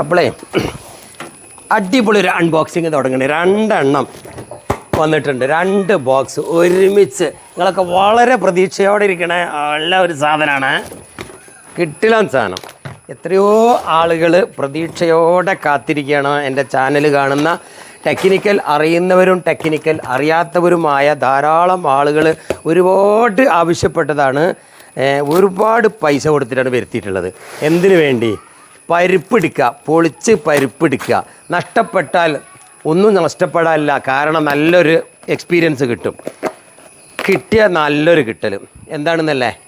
അപ്പോളേ അടിപൊളി ഒരു അൺബോക്സിങ് തുടങ്ങണേ. രണ്ടെണ്ണം വന്നിട്ടുണ്ട്. രണ്ട് ബോക്സ് ഒരുമിച്ച്. നിങ്ങളൊക്കെ വളരെ പ്രതീക്ഷയോടെ ഇരിക്കണ. നല്ല ഒരു സാധനമാണ് കിട്ടില്ല സാധനം. എത്രയോ ആളുകൾ പ്രതീക്ഷയോടെ കാത്തിരിക്കുകയാണ്. എന്റെ ചാനൽ കാണുന്ന ടെക്നിക്കൽ അറിയുന്നവരും ടെക്നിക്കൽ അറിയാത്തവരുമായ ധാരാളം ആളുകൾ ഒരുപാട് ആവശ്യപ്പെട്ടതാണ്. ഒരുപാട് പൈസ കൊടുത്തിട്ടാണ് വരുത്തിയിട്ടുള്ളത്. എന്തിനു വേണ്ടി? പരിപ്പെടുക്കുക പൊളിച്ച് പരിപ്പെടുക്കുക. നഷ്ടപ്പെട്ടാൽ ഒന്നും നഷ്ടപ്പെടാനില്ല. കാരണം നല്ലൊരു എക്സ്പീരിയൻസ് കിട്ടും. കിട്ടിയ നല്ലൊരു കിട്ടൽ എന്താണെന്നല്ലേ?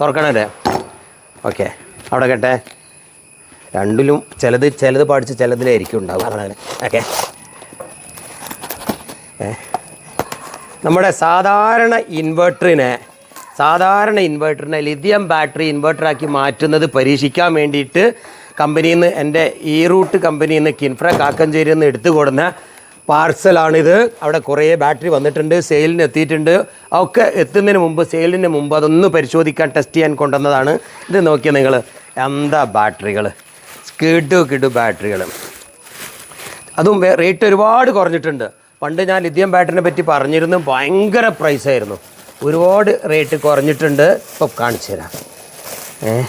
തുറക്കണല്ലേ? ഓക്കെ. അവിടെ കേട്ടെ. രണ്ടിലും ചിലത് ചിലത് പഠിച്ച് ചിലതിലായിരിക്കും ഉണ്ടാവുക. അതാണ്. ഓക്കെ. നമ്മുടെ സാധാരണ ഇൻവെർട്ടറിനെ സാധാരണ ഇൻവെർട്ടറിനെ ലിഥിയം ബാറ്ററി ഇൻവെർട്ടറാക്കി മാറ്റുന്നത് പരീക്ഷിക്കാൻ വേണ്ടിയിട്ട് കമ്പനിയിൽ നിന്ന് എന്റെ ഈ റൂട്ട് കമ്പനിയിൽ നിന്ന് കിൻഫ്ര കാക്കഞ്ചേരിയിൽ നിന്ന് എടുത്തു കൊടുന്ന പാർസലാണിത്. അവിടെ കുറേ ബാറ്ററി വന്നിട്ടുണ്ട് സെയിലിന് എത്തിയിട്ടുണ്ട്. ഒക്കെ എത്തുന്നതിന് മുമ്പ് സെയിലിന് മുമ്പ് അതൊന്ന് പരിശോധിക്കാൻ ടെസ്റ്റ് ചെയ്യാൻ കൊണ്ടുവന്നതാണ്. ഇത് നോക്കിയാൽ നിങ്ങൾ എന്താ ബാറ്ററികൾ കിടു കിടു ബാറ്ററികൾ അതും റേറ്റ് ഒരുപാട് കുറഞ്ഞിട്ടുണ്ട്. പണ്ട് ഞാൻ ലിഥിയം ബാറ്ററിനെ പറ്റി പറഞ്ഞിരുന്നു ഭയങ്കര പ്രൈസായിരുന്നു ഒരുപാട് റേറ്റ് കുറഞ്ഞിട്ടുണ്ട്. ഇപ്പോൾ കാണിച്ചു തരാം. ഏ?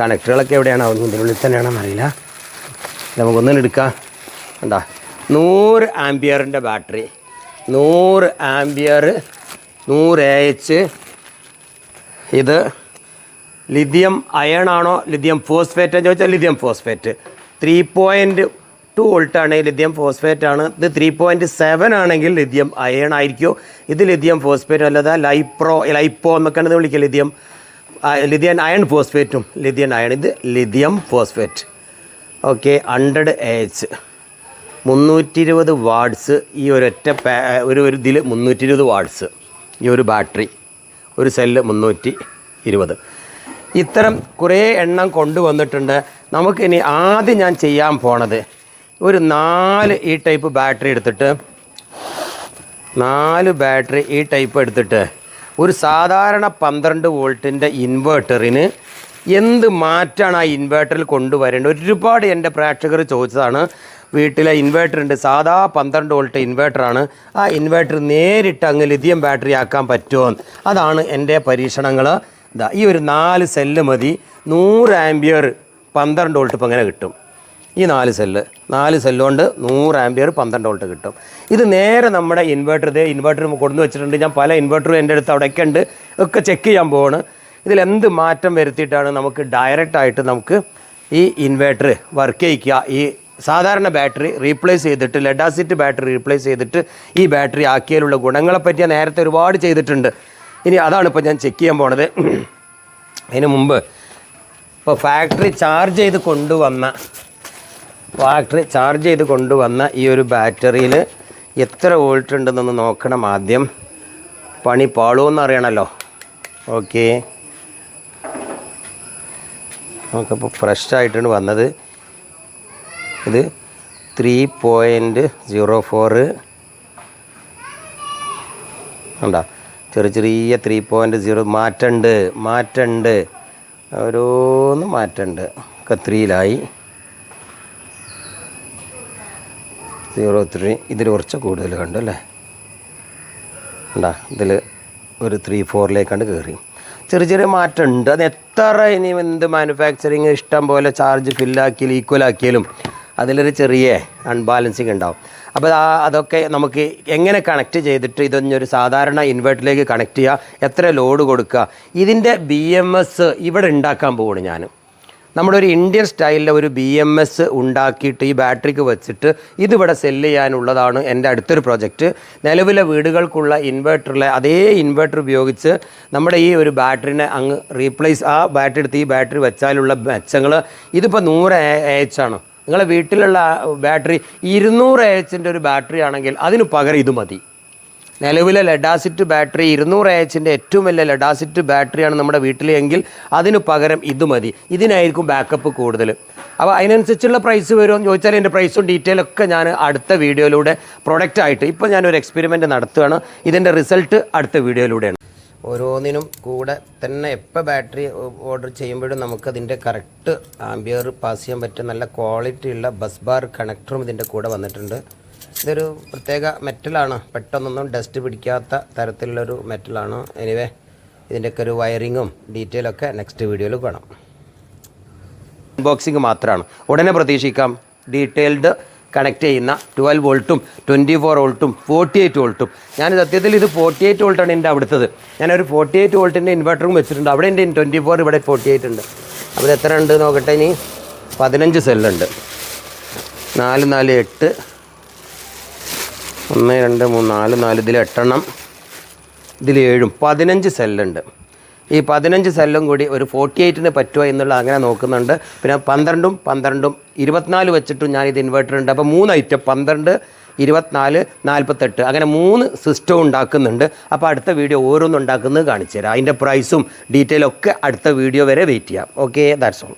കണക്ടറുകളൊക്കെ എവിടെയാണ് അവൻ ഉള്ളിൽ തന്നെയാണെന്ന് അറിയില്ല നമുക്കൊന്നും എടുക്കാം. എന്താ നൂറ് ആംബിയറിന്റെ ബാറ്ററി. നൂറ് ആംബിയർ നൂറ് എ എച്ച് ഇത് ലിഥിയം അയൺ ആണോ? ലിഥിയം ഫോസ്ഫേറ്റ് എന്ന് ചോദിച്ചാൽ lithium phosphate. Three point two വോൾട്ടാണ് lithium phosphate ആണ്. ഇത് ത്രീ പോയിന്റ് സെവൻ ആണെങ്കിൽ ലിഥിയം അയൺ ആയിരിക്കും. ഇത് ലിഥിയം ഫോസ്ഫേറ്റ് അല്ലാതെ ലൈപ്രോ ലൈപ്പോ എന്നൊക്കെയാണ് ഇത് വിളിക്കുക ലിഥിയം ലിഥിയൻ അയൺ ഫോസ്ഫേറ്റും ലിഥിയൻ അയൺ ഇത് lithium phosphate okay hundred H മുന്നൂറ്റി ഇരുപത് വാട്ട്സ് ഈ ഒരൊറ്റ പാ ഒരു ഒരു ഇതിൽ മുന്നൂറ്റി ഇരുപത് വാട്ട്സ് ഈ ഒരു ബാറ്ററി ഒരു സെല്ല് മുന്നൂറ്റി ഇരുപത് ഇത്തരം കുറേ എണ്ണം കൊണ്ടുവന്നിട്ടുണ്ട്. നമുക്കിനി ആദ്യം ഞാൻ ചെയ്യാൻ പോണത് ഒരു നാല് ഈ ടൈപ്പ് ബാറ്ററി എടുത്തിട്ട് നാല് ബാറ്ററി ഈ ടൈപ്പ് എടുത്തിട്ട് ഒരു സാധാരണ പന്ത്രണ്ട് വോൾട്ടിന്റെ ഇൻവേർട്ടറിന് എന്ത് മാറ്റാണ് ആ ഇൻവേർട്ടറിൽ കൊണ്ടുവരേണ്ടത്? ഒരുപാട് എന്റെ പ്രേക്ഷകർ ചോദിച്ചതാണ് വീട്ടിലെ ഇൻവേർട്ടർ ഉണ്ട് സാധാ പന്ത്രണ്ട് വോൾട്ട് ഇൻവേർട്ടറാണ്. ആ ഇൻവേർട്ടർ നേരിട്ട് അങ്ങ് ലിഥിയം ബാറ്ററി ആക്കാൻ പറ്റുമോ? അതാണ് എന്റെ പരീക്ഷണങ്ങൾ. ഇതാ ഈ ഒരു നാല് സെല്ല് മതി. നൂറ് ആംബിയർ പന്ത്രണ്ട് വോൾട്ട് ഇപ്പം അങ്ങനെ കിട്ടും. ഈ നാല് സെല്ല് നാല് സെല്ലുകൊണ്ട് നൂറ് ആംബിയർ പന്ത്രണ്ട് വോൾട്ട് കിട്ടും. ഇത് നേരെ നമ്മുടെ ഇൻവെർട്ടർ ഇതേ ഇൻവെർട്ടർ കൊണ്ടു വെച്ചിട്ടുണ്ട്. ഞാൻ പല ഇൻവെർട്ടറും എന്റെ അടുത്ത് അവിടെയൊക്കെ ഉണ്ട്. ഒക്കെ ചെക്ക് ചെയ്യാൻ പോവാണ്. ഇതിൽ എന്ത് മാറ്റം വരുത്തിയിട്ടാണ് നമുക്ക് ഡയറക്റ്റ് ആയിട്ട് നമുക്ക് ഈ ഇൻവേർട്ടർ വർക്ക് ചെയ്യിക്കുക. ഈ സാധാരണ ബാറ്ററി റീപ്ലേസ് ചെയ്തിട്ട് ലെഡാസിറ്റ് ബാറ്ററി റീപ്ലേസ് ചെയ്തിട്ട് ഈ ബാറ്ററി ആക്കിയാലുള്ള ഗുണങ്ങളെപ്പറ്റി ഞാൻ നേരത്തെ ഒരുപാട് ചെയ്തിട്ടുണ്ട്. ഇനി അതാണ് ഇപ്പോൾ ഞാൻ ചെക്ക് ചെയ്യാൻ പോണത്. അതിന് മുമ്പ് ഇപ്പോൾ ഫാക്ടറി ചാർജ് ചെയ്ത് കൊണ്ടുവന്ന ഫാക്ടറി ചാർജ് ചെയ്ത് കൊണ്ടുവന്ന ഈ ഒരു ബാറ്ററിയിൽ എത്ര വോൾട്ട് ഉണ്ടെന്നൊന്ന് നോക്കണം ആദ്യം. പണി പാളുമെന്ന് അറിയണമല്ലോ ഓക്കെ നമുക്കിപ്പോൾ ഫ്രഷ് ആയിട്ടാണ് വന്നത്. ഇത് ത്രീ പോയിന്റ് സീറോ ഫോറ് ഉണ്ടോ ചെറിയ ചെറിയ ത്രീ പോയിന്റ് സീറോ മാറ്റമുണ്ട് മാറ്റമുണ്ട് ഓരോന്ന് മാറ്റമുണ്ട് ഒക്കെ സീറോ ത്രീ ഇതിൽ കുറച്ച് കൂടുതൽ കണ്ടു അല്ലേ ഉണ്ടാ ഇതിൽ ഒരു ത്രീ ഫോറിലേക്കാണ്ട് കയറി ചെറിയ ചെറിയ മാറ്റമുണ്ട് അത് എത്ര ഇനി എന്ത് മാനുഫാക്ചറിങ് ഇഷ്ടം പോലെ ചാർജ് ഫില്ലാക്കിയാലും ഈക്വൽ ആക്കിയാലും അതിലൊരു ചെറിയ അൺബാലൻസിങ് ഉണ്ടാവും. അപ്പോൾ ആ അതൊക്കെ നമുക്ക് എങ്ങനെ കണക്ട് ചെയ്തിട്ട് ഇതൊന്നൊരു സാധാരണ ഇൻവേർട്ടറിലേക്ക് കണക്ട് ചെയ്യുക എത്ര ലോഡ് കൊടുക്കുക ഇതിന്റെ ബി എം എസ് ഇവിടെ ഉണ്ടാക്കാൻ പോവുകയാണ് ഞാൻ നമ്മുടെ ഒരു ഇന്ത്യൻ സ്റ്റൈലിലെ ഒരു ബി എം എസ് ഉണ്ടാക്കിയിട്ട് ഈ ബാറ്ററിക്ക് വെച്ചിട്ട് ഇതിവിടെ സെല്ല് ചെയ്യാനുള്ളതാണ് എന്റെ അടുത്തൊരു പ്രൊജക്റ്റ് നിലവിലെ വീടുകൾക്കുള്ള ഇൻവെർട്ടറിലെ അതേ ഇൻവെർട്ടർ ഉപയോഗിച്ച് നമ്മുടെ ഈ ഒരു ബാറ്ററിനെ അങ്ങ് റീപ്ലേസ് ആ ബാറ്ററി എടുത്ത് ഈ ബാറ്ററി വെച്ചാലുള്ള മെച്ചങ്ങൾ ഇതിപ്പോൾ നൂറ് എച്ച് ആണ്. നിങ്ങളെ വീട്ടിലുള്ള ബാറ്ററി ഇരുന്നൂറ് എച്ചിന്റെ ഒരു ബാറ്ററി ആണെങ്കിൽ അതിന് പകരം ഇത് മതി. നിലവിലെ ലെഡാസിറ്റ് ബാറ്ററി ഇരുന്നൂറ് എച്ചിന്റെ ഏറ്റവും വലിയ ലെഡാസിറ്റ് ബാറ്ററിയാണ് നമ്മുടെ വീട്ടിലെങ്കിൽ അതിന് പകരം ഇത് മതി. ഇതിനായിരിക്കും ബാക്കപ്പ് കൂടുതൽ അപ്പോൾ അതിനനുസരിച്ചുള്ള പ്രൈസ് വരുമോ എന്ന് ചോദിച്ചാൽ എന്റെ പ്രൈസും ഡീറ്റെയിൽ ഒക്കെ ഞാൻ അടുത്ത വീഡിയോയിലൂടെ പ്രൊഡക്റ്റ് ആയിട്ട് ഇപ്പോൾ ഞാനൊരു എക്സ്പെരിമെന്റ് നടത്തുകയാണ്. ഇതിന്റെ റിസൾട്ട് അടുത്ത വീഡിയോയിലൂടെയാണ്. ഓരോന്നിനും കൂടെ തന്നെ എപ്പോൾ ബാറ്ററി ഓർഡർ ചെയ്യുമ്പോഴും നമുക്കതിന്റെ കറക്റ്റ് ആംബിയർ പാസ് ചെയ്യാൻ പറ്റും നല്ല ക്വാളിറ്റി ഉള്ള ബസ് ബാർ കണക്ടറും ഇതിന്റെ കൂടെ വന്നിട്ടുണ്ട്. ഇതൊരു പ്രത്യേക മെറ്റലാണ്. പെട്ടെന്നൊന്നും ഡസ്റ്റ് പിടിക്കാത്ത തരത്തിലുള്ളൊരു മെറ്റലാണ്. എനിവേ ഇതിന്റെയൊക്കെ ഒരു വയറിങ്ങും ഡീറ്റെയിലൊക്കെ നെക്സ്റ്റ് വീഡിയോയിൽ കാണാം. അൺബോക്സിങ് മാത്രമാണ് ഉടനെ പ്രതീക്ഷിക്കാം. ഡീറ്റെയിൽഡ് കണക്ട് ചെയ്യുന്ന ട്വൽവ് വോൾട്ടും ട്വന്റി ഫോർ വോൾട്ടും ഫോർട്ടി എയ്റ്റ് വോൾട്ടും ഞാൻ സത്യത്തിൽ ഇത് ഫോർട്ടി എയ്റ്റ് വോൾട്ടാണ് എന്റെ അവിടുത്തത്. ഞാനൊരു ഫോർട്ടി എയ്റ്റ് വോൾട്ടിന്റെ ഇൻവെർട്ടറും വെച്ചിട്ടുണ്ട്. അവിടെ എന്റെ ട്വന്റി ഫോർ ഇവിടെ ഫോർട്ടി എയ്റ്റ് ഉണ്ട് അപ്പോൾ എത്ര ഉണ്ട് നോക്കട്ടെ ഇനി. പതിനഞ്ച് സെല്ലുണ്ട് നാല് നാല് എട്ട് ഒന്ന് രണ്ട് മൂന്ന് നാല് നാല് ഇതിൽ എട്ടെണ്ണം ഇതിൽ ഏഴും. പതിനഞ്ച് സെല്ലുണ്ട്. ഈ പതിനഞ്ച് സെല്ലും കൂടി ഒരു ഫോർട്ടി എയ്റ്റിന് പറ്റുമോ എന്നുള്ള അങ്ങനെ നോക്കുന്നുണ്ട്. പിന്നെ പന്ത്രണ്ടും പന്ത്രണ്ടും ഇരുപത്തിനാല് വെച്ചിട്ടും ഞാനിത് ഇൻവെർട്ടർ ഉണ്ട്. അപ്പോൾ മൂന്ന് ഐറ്റം പന്ത്രണ്ട് ഇരുപത്തിനാല് നാൽപ്പത്തെട്ട് അങ്ങനെ മൂന്ന് സിസ്റ്റം ഉണ്ടാക്കുന്നുണ്ട്. അപ്പോൾ അടുത്ത വീഡിയോ ഓരോന്നും ഉണ്ടാക്കുന്നത് കാണിച്ചു തരാം അതിന്റെ പ്രൈസും ഡീറ്റെയിലൊക്കെ അടുത്ത വീഡിയോ വരെ വെയിറ്റ് ചെയ്യാം. Okay that's all